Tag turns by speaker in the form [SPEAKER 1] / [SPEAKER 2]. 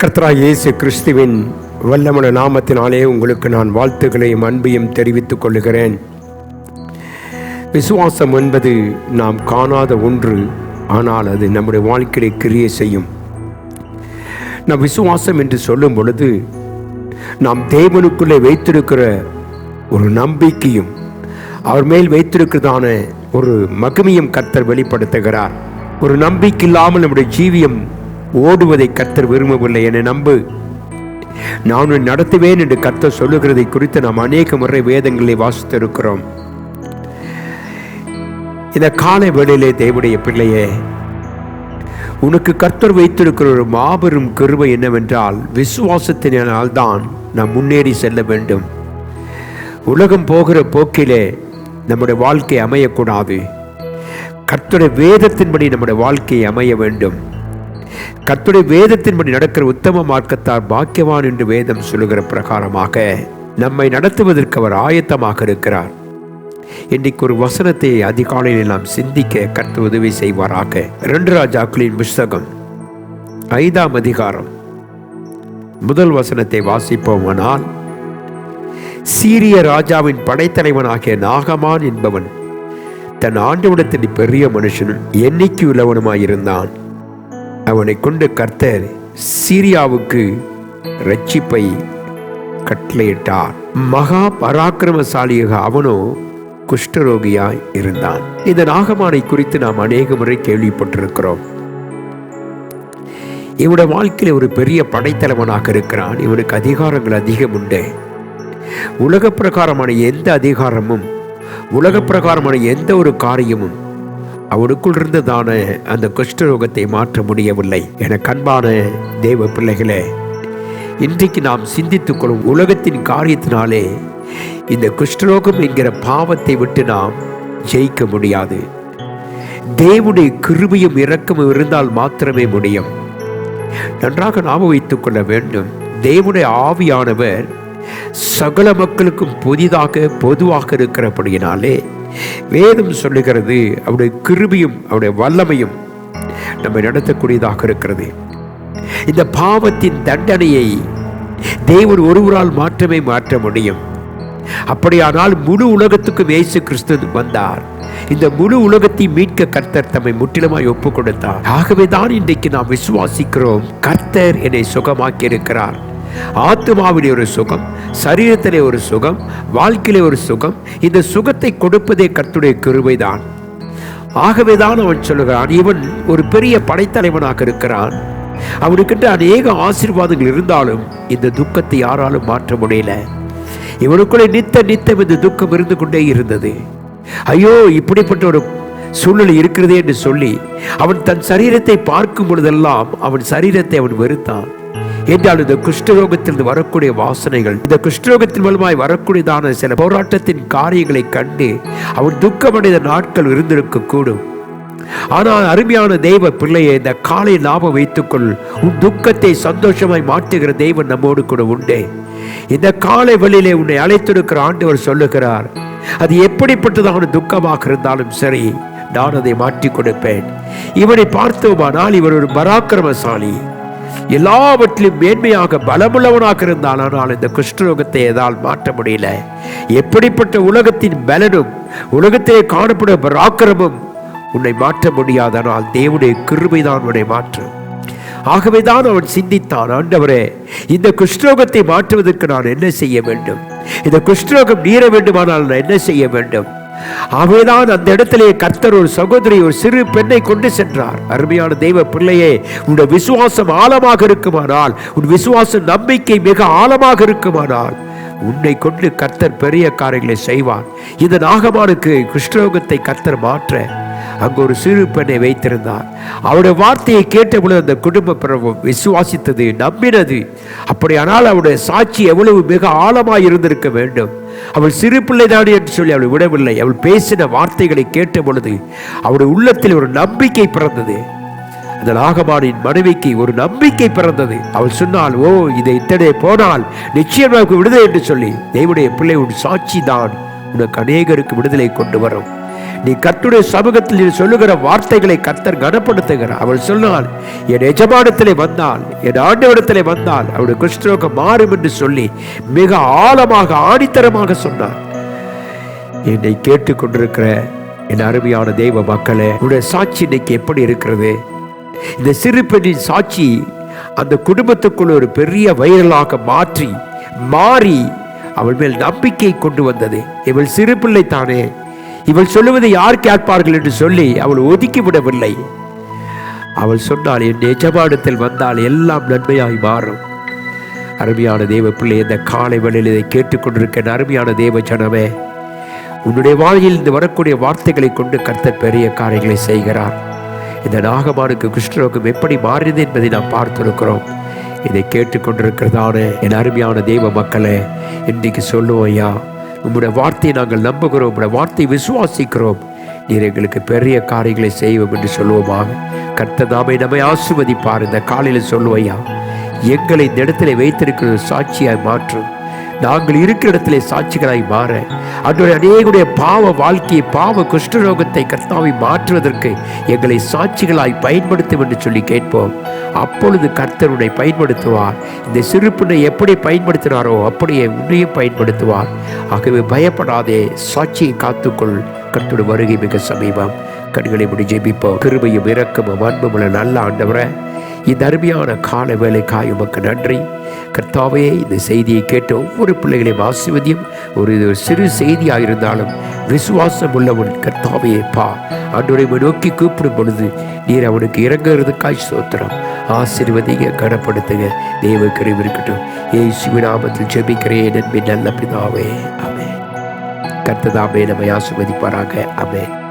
[SPEAKER 1] கர்த்தரா இயேசு கிறிஸ்துவின் வல்லமன நாமத்தினாலே உங்களுக்கு நான் வாழ்த்துக்களையும் அன்பையும் தெரிவித்துக் கொள்கிறேன் விசுவாசம் என்பது நாம் காணாத ஒன்று ஆனால் அது நம்முடைய வாழ்க்கையை கிரியை செய்யும். நாம் விசுவாசம் என்று சொல்லும் பொழுது நாம் தேவனுக்குள்ளே வைத்திருக்கிற ஒரு நம்பிக்கையும் அவர் மேல் வைத்திருக்கிறதான ஒரு மகிமையும் கர்த்தர் வெளிப்படுத்துகிறார். ஒரு நம்பிக்கை இல்லாமல் நம்முடைய ஜீவியம் ஓடுவதை கர்த்தர் விரும்பவில்லை என நம்பு. நான் நடத்துவேன் என்று கர்த்தர் சொல்லுகிறதை குறித்து நாம் அநேக முறை வேதங்களை வாசித்திருக்கிறோம். இந்த காலை வேளையிலே தேவடைய பிள்ளையே உனக்கு கர்த்தர் வைத்திருக்கிற ஒரு மாபெரும் கருவை என்னவென்றால் விசுவாசத்தினால் தான் நாம் முன்னேறி செல்ல வேண்டும். உலகம் போகிற போக்கிலே நம்முடைய வாழ்க்கை அமையக்கூடாது. கர்த்தருடைய வேதத்தின்படி நம்முடைய வாழ்க்கை அமைய வேண்டும். கத்துடைய வேதத்தின்படி நடக்கிற உத்தம மார்க்கத்தார் பாக்கியவான் என்று வேதம் சொல்லுகிற பிரகாரமாக நம்மை நடத்துவதற்கு அவர் ஆயத்தமாக இருக்கிறார். இன்றைக்கு ஒரு வசனத்தை அதிகாலையில் நாம் சிந்திக்க கற்று உதவி செய்வாராக. ரெண்டு ராஜாக்களின் புஸ்தகம் ஐந்தாம் அதிகாரம் முதல் வசனத்தை வாசிப்போமானால் சீரிய ராஜாவின் படைத்தலைவனாகிய நாகமான் என்பவன் தன் ஆண்டவிடத்தில் பெரிய மனுஷனும் எண்ணிக்கை உள்ளவனுமாயிருந்தான் அவனை கொண்டு கர்த்தர் சீரியாவுக்கு ரட்சிப்பை கட்டளையிட்டார். மகா பராக்கிரமசாலியாக அவனோ குஷ்டரோகியாய் இருந்தான். இந்த நாகமானை குறித்து நாம் அநேக முறை கேள்விப்பட்டிருக்கிறோம். இவனுடைய வாழ்க்கையில ஒரு பெரிய படைத்தலைவனாக இருக்கிறான். இவனுக்கு அதிகாரங்கள் அதிகம் உண்டு. உலக பிரகாரமான எந்த அதிகாரமும் உலக பிரகாரமான எந்த ஒரு காரியமும் அவனுக்குள் இருந்ததான அந்த குஷ்டரோகத்தை மாற்ற முடியவில்லை என கண்பான தேவ பிள்ளைகளே இன்றைக்கு நாம் சிந்தித்துக் கொள்ளும் உலகத்தின் காரியத்தினாலே இந்த குஷ்டரோகம் என்கிற பாவத்தை விட்டு நாம் ஜெயிக்க முடியாது. தேவனுடைய கிருபியும் இரக்கமும் இருந்தால் மாத்திரமே முடியும். நன்றாக ஞாபகம் வைத்துக் கொள்ள வேண்டும் தேவனுடைய ஆவியானவர் சகல மக்களுக்கும் புதிதாக பொதுவாக இருக்கிறபடியினாலே வேதம் சொல்லுகிறது அவருடைய கிருபியும் அவருடைய வல்லமையும் நம்மை நடத்தக்கூடியதாக இருக்கிறது. இந்த பாவத்தின் தண்டனையை தேவன் ஒருவரால் மாற்றமே மாற்ற முடியும். அப்படியானால் முழு உலகத்துக்கும் இயேசு கிறிஸ்து வந்தார். இந்த முழு உலகத்தை மீட்க கர்த்தர் தம்மை முற்றிலுமாய் ஒப்பு கொடுத்தார் ஆகவே தான் இன்றைக்கு நாம் விசுவாசிக்கிறோம். கர்த்தர் என்னை சுகமாக்கி இருக்கிறார் ஆத்மாவிலே ஒரு சுகம் சரீரத்திலே ஒரு சுகம் வாழ்க்கையிலே ஒரு சுகம். இந்த சுகத்தை கொடுப்பதே கர்த்துடைய கிருபைதான். ஆகவேதான் அவன் சொல்லுகிறான் இவன் ஒரு பெரிய படைத்தலைவனாக இருக்கிறான். அவனுக்கிட்ட அநேக ஆசீர்வாதங்கள் இருந்தாலும் இந்த துக்கத்தை யாராலும் மாற்ற முடியல. இவனுக்குள்ளே நித்த நித்தம் இந்த துக்கம் இருந்து கொண்டே இருந்தது. ஐயோ இப்படிப்பட்ட ஒரு சூழ்நிலை இருக்கிறதே என்று சொல்லி அவன் தன் சரீரத்தை பார்க்கும் பொழுதெல்லாம் அவன் சரீரத்தை அவன் வெறுத்தான். என்றால் இந்த குஷ்டரோகத்திலிருந்து வரக்கூடிய வாசனைகள் இந்த குஷ்டரோகத்தின் மூலமாய் வரக்கூடியதான சில போராட்டத்தின் காரியங்களை கண்டு அவன் துக்கமடைந்த நாட்கள் இருந்திருக்க கூடும் ஆனால் அருமையான தெய்வ பிள்ளையை இந்த காலை லாபம் வைத்துக்கொள். உன் துக்கத்தை சந்தோஷமாய் மாற்றுகிற தெய்வம் நம்மோடு கூட உண்டே. இந்த காலை வழியிலே உன்னை அழைத்திருக்கிற ஆண்டவர் சொல்லுகிறார் அது எப்படிப்பட்டதான துக்கமாக இருந்தாலும் சரி நான் அதை மாற்றி கொடுப்பேன். இவனை பார்த்தோமானால் இவர் ஒரு பராக்கிரமசாலி. எல்லாவற்றிலும் மேன்மையாக பலமுள்ளவனாக இருந்தால் ஆனால் இந்த குஷ்டரோகத்தை எதால் மாற்ற முடியல. எப்படிப்பட்ட உலகத்தின் பலனும் உலகத்திலே காணப்படும் பராக்கிரமும் உன்னை மாற்ற முடியாதனால் தேவனுடைய கிருபைதான் உன்னை மாற்றும். ஆகவேதான் அவன் சிந்தித்தான் ஆண்டவரே இந்த குஷ்டரோகத்தை மாற்றுவதற்கு நான் என்ன செய்ய வேண்டும்? இந்த குஷ்டரோகம் நீர வேண்டுமானால் நான் என்ன செய்ய வேண்டும்? ஆகவேதான் அந்த இடத்திலே கர்த்தர் ஒரு சகோதரி ஒரு சிறு பெண்ணை கொண்டு சென்றார். அருமையான தெய்வ பிள்ளையே உன்னுடைய விசுவாசம் ஆழமாக இருக்குமானால் உன் விசுவாச நம்பிக்கை மிக ஆழமாக இருக்குமானால் உன்னை கொண்டு கர்த்தர் பெரிய காரியங்களை செய்வார். இந்த நாகமானுக்கு குஷ்டரோகத்தை கர்த்தர் மாற்ற அங்கு ஒரு சிறு பெண்ணை வைத்திருந்தார் அவருடைய வார்த்தையை கேட்டபொழுது அந்த குடும்ப பிரபம் விசுவாசித்தது நம்பினது. அப்படியானால் அவருடைய சாட்சி எவ்வளவு மிக ஆழமாக இருந்திருக்க வேண்டும். அவள் சிறு பிள்ளைதான் என்று சொல்லி அவள் விடவில்லை. அவள் பேசின வார்த்தைகளை கேட்ட பொழுது அவருடைய உள்ளத்தில் ஒரு நம்பிக்கை பிறந்தது. அந்த நாகமானின் மனைவிக்கு ஒரு நம்பிக்கை பிறந்தது. அவள் சொன்னால் ஓ இதை இத்தனை போனால் நிச்சயமாக விடுதலை என்று சொல்லி தேவனுடைய பிள்ளை உன் சாட்சி தான் உனக்கு அநேகருக்கு விடுதலை கொண்டு வரும். நீ கத்துடைய சமூகத்தில் நீ சொல்லுகிற வார்த்தைகளை கத்தர் கனப்படுத்துகிறார். அவள் சொன்னால் என் எஜமானத்திலே வந்தால் என் ஆண்டவனத்திலே வந்தால் அவருடைய குஷ்டரோகம் மாறும் என்று சொல்லி மிக ஆழமாக ஆணித்தரமாக சொன்னார். என்னை கேட்டுக்கொண்டிருக்கிற என் அருமையான தெய்வ மக்களே உடைய சாட்சி இன்னைக்கு எப்படி இருக்கிறது? இந்த சிறு பெண்ணின் சாட்சி அந்த குடும்பத்துக்குள்ள ஒரு பெரிய வைரலாக மாற்றி மாறி அவள் மேல் நம்பிக்கை கொண்டு வந்தது. இவள் சிறு பிள்ளை தானே இவள் சொல்லுவதை யார் கேட்பார்கள் என்று சொல்லி அவள் ஒதுக்கி விடவில்லை. அவள் சொன்னால் என் எஜமானத்தில் வந்தால் எல்லாம் நன்மையாய் மாறும். அருமையான தேவ பிள்ளை இந்த காலை வேளையில் இதை கேட்டுக்கொண்டிருக்க என் அருமையான தேவ ஜனமே உன்னுடைய வாழ்வில் இருந்து வரக்கூடிய வார்த்தைகளை கொண்டு கர்த்தர் பெரிய காரியங்களை செய்கிறார். இந்த நாகமானுக்கு கிருஷ்ணனுக்கும் எப்படி மாறியது என்பதை நாம் பார்த்திருக்கிறோம். இதை கேட்டுக்கொண்டிருக்கிறதான என் அருமையான தெய்வ மக்களே இன்றைக்கு சொல்லுவோம் ஐயா உம்முடைய வார்த்தையை நாங்கள் நம்புகிறோம் உம்முடைய வார்த்தையை விசுவாசிக்கிறோம். நீர் எங்களுக்கு பெரிய காரியங்களை செய்வோம் என்று சொல்லுவோமாக. கர்த்ததாமை நம்மை ஆசிர்வதிப்பார் இந்த காலையில் சொல்லுவையா எங்களை இந்த இடத்துல வைத்திருக்கிற சாட்சியாய் மாற்றும் நாங்கள் இருக்கிற இடத்திலே சாட்சிகளாய் மாற அன்றைய அநேகுடைய பாவ வாழ்க்கையை பாவ குஷ்டரோகத்தை கர்த்தாவை மாற்றுவதற்கு எங்களை சாட்சிகளாய் பயன்படுத்தும் என்று சொல்லி கேட்போம். அப்பொழுது கர்த்தருடைய பயன்படுத்துவார். இந்த சிறுப்பினை எப்படி பயன்படுத்தினாரோ அப்படியே உன்னையும் பயன்படுத்துவார். ஆகவே பயப்படாதே சாட்சியை காத்துக்கொள். கர்த்தருடைய வருகை மிக சமீபம். கண்களை முடி ஜெபிப்போம். கிருபையும் இரக்கமும் அன்புமுள்ள நல்ல ஆண்டவரை இந்த அருமையான கால வேலைக்காய் உமக்கு நன்றி. கர்த்தாவே இந்த செய்தியை கேட்ட ஒவ்வொரு பிள்ளைகளையும் ஆசிர்வதியும். ஒரு இது ஒரு சிறு செய்தியாக இருந்தாலும் விசுவாசம் உள்ளவன் கர்த்தாவே பா. அன்றைய நோக்கி கூப்பிடும் பொழுது நீர் அவனுக்கு இறங்குறதுக்காய் சோத்திரம் ஆசிர்வதிங்க கனப்படுத்துங்க. தெய்வ கருவி இருக்கட்டும். ஏய் சிவநாமத்தில் ஜெபிக்கிறேன் நன்மை நல்ல பிதாவே. அமே கர்த்ததாமே நம்மை ஆசிர்வதிப்பாராக. அமே